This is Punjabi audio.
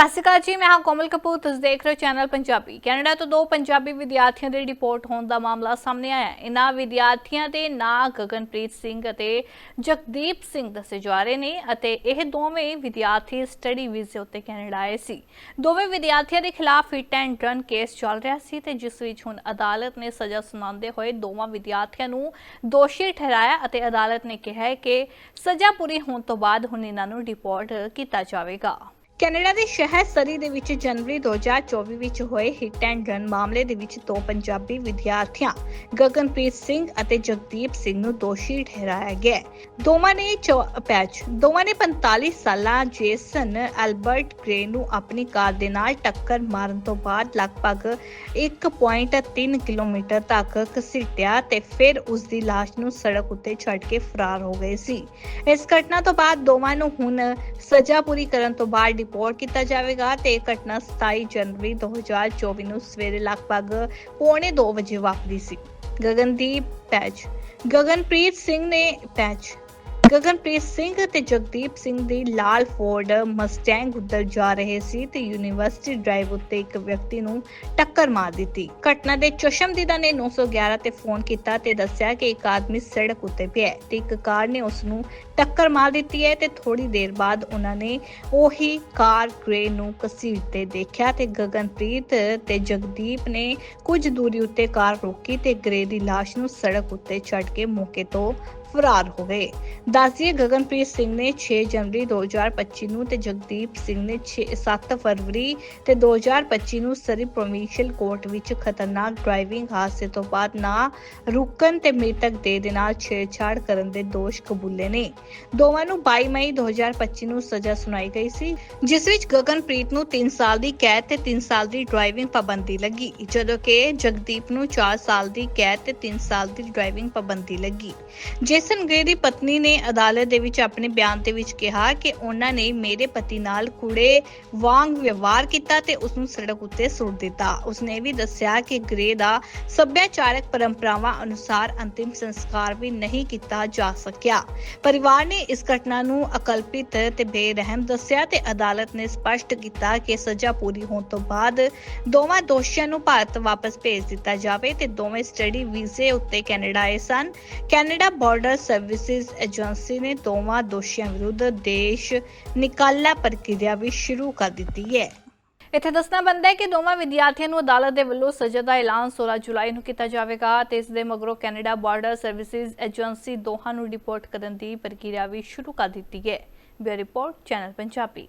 ਸਤਿ ਸ਼੍ਰੀ ਅਕਾਲ ਜੀ, ਮੈਂ ਹਾਂ ਕੋਮਲ ਕਪੂਰ, ਤੁਸੀਂ ਦੇਖ ਰਹੇ ਹੋ ਚੈਨਲ ਪੰਜਾਬੀ। ਕੈਨੇਡਾ ਤੋਂ ਦੋ ਪੰਜਾਬੀ ਵਿਦਿਆਰਥੀਆਂ ਦੇ ਡਿਪੋਰਟ ਹੋਣ ਦਾ ਮਾਮਲਾ ਸਾਹਮਣੇ ਆਇਆ ਹੈ। ਇਨ੍ਹਾਂ ਵਿਦਿਆਰਥੀਆਂ ਦੇ ਨਾਂ ਗਗਨਪ੍ਰੀਤ ਸਿੰਘ ਅਤੇ ਜਗਦੀਪ ਸਿੰਘ ਦੱਸੇ ਜਾ ਰਹੇ ਨੇ ਅਤੇ ਇਹ ਦੋਵੇਂ ਵਿਦਿਆਰਥੀ ਸਟੱਡੀ ਵੀਜ਼ੇ ਉੱਤੇ ਕੈਨੇਡਾ ਆਏ ਸੀ। ਦੋਵੇਂ ਵਿਦਿਆਰਥੀਆਂ ਦੇ ਖਿਲਾਫ ਹਿੱਟ ਐਂਡ ਰਨ ਕੇਸ ਚੱਲ ਰਿਹਾ ਸੀ ਤੇ ਜਿਸ ਵਿੱਚ ਹੁਣ ਅਦਾਲਤ ਨੇ ਸਜ਼ਾ ਸੁਣਾਉਂਦੇ ਹੋਏ ਦੋਵਾਂ ਵਿਦਿਆਰਥੀਆਂ ਨੂੰ ਦੋਸ਼ੀ ਠਹਿਰਾਇਆ ਅਤੇ ਅਦਾਲਤ ਨੇ ਕਿਹਾ ਕਿ ਸਜ਼ਾ ਪੂਰੀ ਹੋਣ ਤੋਂ ਬਾਅਦ ਹੁਣ ਇਹਨਾਂ ਨੂੰ ਡਿਪੋਰਟ ਕੀਤਾ ਜਾਵੇਗਾ। ਕੈਨੇਡਾ ਦੇ ਸ਼ਹਿਰ ਸਰੀ ਦੇ ਵਿੱਚ ਜਨਵਰੀ 2024 ਵਿੱਚ ਹੋਏ ਹਿੱਟ ਐਂਡ ਰਨ ਮਾਮਲੇ ਦੇ ਵਿੱਚ ਦੋ ਪੰਜਾਬੀ ਵਿਦਿਆਰਥੀਆਂ, ਗਗਨਪ੍ਰੀਤ ਸਿੰਘ ਅਤੇ ਜਗਦੀਪ ਸਿੰਘ ਨੂੰ ਦੋਸ਼ੀ ਠਹਿਰਾਇਆ ਗਿਆ ਦੋਵਾਂ ਨੇ ਪੈਚ ਦੋਵਾਂ ਨੇ 45 ਸਾਲਾਂ ਜੇਸਨ ਐਲਬਰਟ ਗ੍ਰੇ ਨੂੰ ਆਪਣੀ ਕਾਰ ਦੇ ਨਾਲ ਟੱਕਰ ਮਾਰਨ ਤੋਂ ਬਾਅਦ ਲਗਭਗ 1.3 ਕਿਲੋਮੀਟਰ ਤੱਕ ਘਸੀਟਿਆ ਤੇ ਫਿਰ ਉਸ ਦੀ ਲਾਸ਼ ਨੂੰ ਸੜਕ ਉੱਤੇ ਛੱਡ ਕੇ ਫਰਾਰ ਹੋ ਗਏ ਸੀ। ਇਸ ਘਟਨਾ ਤੋਂ ਬਾਅਦ ਦੋਵਾਂ ਨੂੰ ਹੁਣ ਸਜ਼ਾ ਪੂਰੀ ਕਰਨ ਤੋਂ ਬਾਅਦ ਡਿਪੋਰਟ ਕੀਤਾ ਜਾਵੇਗਾ ਤੇ ਇਹ ਘਟਨਾ 27 ਜਨਵਰੀ 2024 ਨੂੰ ਸਵੇਰੇ ਲਗਭਗ ਪੌਣੇ 2 ਵਜੇ ਵਾਪਰੀ ਸੀ। ਗਗਨਦੀਪ ਪੈਚ। ਗਗਨਪ੍ਰੀਤ ਸਿੰਘ ਨੇ ਪੈਚ ਗਗਨਪ੍ਰੀਤ ਸਿੰਘ ਤੇ ਜਗਦੀਪ ਸਿੰਘ ਦੀ ਲਾਲ ਫੋਰਡ ਮਸਟੈਂਗ ਉੱਧਰ ਜਾ ਰਹੇ ਸੀ ਤੇ ਯੂਨੀਵਰਸਿਟੀ ਡਰਾਈਵ ਉੱਤੇ ਇੱਕ ਵਿਅਕਤੀ ਨੂੰ ਟੱਕਰ ਮਾਰ ਦਿੱਤੀ। ਘਟਨਾ ਦੇ ਚਸ਼ਮਦੀਦਾ ਨੇ 911 ਤੇ ਫੋਨ ਕੀਤਾ ਤੇ ਦੱਸਿਆ ਕਿ ਇੱਕ ਆਦਮੀ ਸੜਕ ਉੱਤੇ ਪਿਆ ਹੈ ਤੇ ਇੱਕ ਕਾਰ ਨੇ ਉਸ ਨੂੰ ਟੱਕਰ ਮਾਰ ਦਿੱਤੀ ਹੈ ਤੇ ਥੋੜੀ ਦੇਰ ਬਾਅਦ ਉਹਨਾਂ ਨੇ ਉਹੀ ਕਾਰ ਗ੍ਰੇ ਨੂੰ ਘਸੀਟਦੇ ਦੇਖਿਆ ਤੇ ਗਗਨਪ੍ਰੀਤ ਤੇ ਜਗਦੀਪ ਨੇ ਕੁਝ ਦੂਰੀ ਉੱਤੇ ਕਾਰ ਰੋਕੀ ਤੇ ਗ੍ਰੇ ਦੀ ਲਾਸ਼ ਨੂੰ ਸੜਕ ਉੱਤੇ ਛੱਡ ਕੇ ਮੌਕੇ ਤੋਂ ਫਰਾਰ ਹੋ ਗਏ। ਦੱਸਦੀਏ, ਗਗਨਪ੍ਰੀਤ ਸਿੰਘ ਨੇ 6 ਜਨਵਰੀ 2025 ਨੂੰ ਤੇ ਜਗਦੀਪ ਸਿੰਘ ਨੇ 6 7 ਫਰਵਰੀ ਤੇ 2025 ਨੂੰ ਸਰੀ ਪ੍ਰੋਵਿੰਸ਼ੀਅਲ ਕੋਰਟ ਵਿੱਚ ਖਤਰਨਾਕ ਡਰਾਈਵਿੰਗ ਹਾਦਸੇ ਤੋਂ ਬਾਅਦ ਨਾ ਰੁਕਣ ਤੇ ਮ੍ਰਿਤਕ ਦੇ ਦੇ ਨਾਲ ਛੇੜਛਾੜ ਕਰਨ ਦੇ ਦੋਸ਼ ਕਬੂਲੇ ਨੇ। ਦੋਵਾਂ ਨੂੰ 22 ਮਈ 2025 ਨੂੰ ਸਜ਼ਾ ਸੁਣਾਈ ਗਈ ਸੀ, ਜਿਸ ਵਿੱਚ ਗਗਨਪ੍ਰੀਤ ਨੂੰ 3 ਸਾਲ ਦੀ ਕੈਦ ਤੇ 3 ਸਾਲ ਦੀ ਡਰਾਈਵਿੰਗ ਪਾਬੰਦੀ ਲੱਗੀ। ਜਦੋਂ ਕਿ ਜਗਦੀਪ ਨੂੰ 4 ਸਾਲ ਦੀ ਕੈਦ ਤੇ 3 ਸਾਲ ਦੀ ਡਰਾਈਵਿੰਗ ਪਾਬੰਦੀ ਲੱਗੀ। ਜੇਸਨ ਗ੍ਰੇ ਦੀ ਪਤਨੀ ਨੇ ਅਦਾਲਤ ਦੇ ਵਿੱਚ ਆਪਣੇ ਬਿਆਨ ਦੇ ਵਿੱਚ ਕਿਹਾ ਕਿ ਉਹਨਾਂ ਨੇ ਮੇਰੇ ਪਤੀ ਨਾਲ ਕੁੜੇ ਵਾਂਗ ਵਿਵਹਾਰ ਕੀਤਾ ਤੇ ਉਸ ਨੂੰ ਸੜਕ ਉੱਤੇ ਸੁੱਟ ਦਿੱਤਾ। ਉਸਨੇ ਵੀ ਦੱਸਿਆ ਕਿ ਗ੍ਰੇ ਦਾ ਸੱਭਿਆਚਾਰਕ ਪਰੰਪਰਾਵਾਂ ਅਨੁਸਾਰ ਅੰਤਿਮ ਸੰਸਕਾਰ ਵੀ ਨਹੀਂ ਕੀਤਾ ਜਾ ਸਕਿਆ। ਪਰਿਵਾਰ ਨੇ ਇਸ ਘਟਨਾ ਨੂੰ ਅਕਲਪਿਤ ਤੇ ਬੇਰਹਿਮ ਦੱਸਿਆ ਤੇ ਅਦਾਲਤ ਨੇ ਸਪਸ਼ਟ ਕੀਤਾ ਕਿ ਸਜ਼ਾ ਪੂਰੀ ਹੋਣ ਤੋਂ ਬਾਅਦ ਦੋਵਾਂ ਦੋਸ਼ੀਆਂ ਨੂੰ ਭਾਰਤ ਵਾਪਸ ਭੇਜ ਦਿੱਤਾ ਜਾਵੇ ਤੇ ਦੋਵੇਂ ਸਟੱਡੀ ਵੀਜ਼ੇ ਉੱਤੇ ਕੈਨੇਡਾ ਆਏ ਸਨ। ਕੈਨੇਡਾ ਬਾਰਡਰ ਸਰਵਿਸਿਜ਼ ਏਜੰਸੀ ਨੇ ਦੋਵਾਂ ਦੋਸ਼ੀਆਂ ਵਿਰੁੱਧ ਦੇਸ਼ ਨਿਕਾਲਾ ਪ੍ਰਕਿਰਿਆ ਵੀ ਸ਼ੁਰੂ ਕਰ ਦਿੱਤੀ ਹੈ। ਇੱਥੇ ਦੱਸਣਾ ਬੰਦਾ ਹੈ ਕਿ ਦੋਵਾਂ ਵਿਦਿਆਰਥੀਆਂ ਨੂੰ ਅਦਾਲਤ ਦੇ ਵੱਲੋਂ ਸਜ਼ਾ ਦਾ ਐਲਾਨ 16 ਜੁਲਾਈ ਨੂੰ ਕੀਤਾ ਜਾਵੇਗਾ ਤੇ ਇਸ ਦੇ ਮਗਰੋਂ ਕੈਨੇਡਾ ਬਾਰਡਰ ਸਰਵਿਸਿਜ਼ ਏਜੰਸੀ ਦੋਹਾਂ ਨੂੰ ਡਿਪੋਰਟ ਕਰਨ ਦੀ ਪ੍ਰਕਿਰਿਆ ਵੀ ਸ਼ੁਰੂ ਕਰ ਦਿੱਤੀ ਹੈ। Bureau report, channel Punjabi.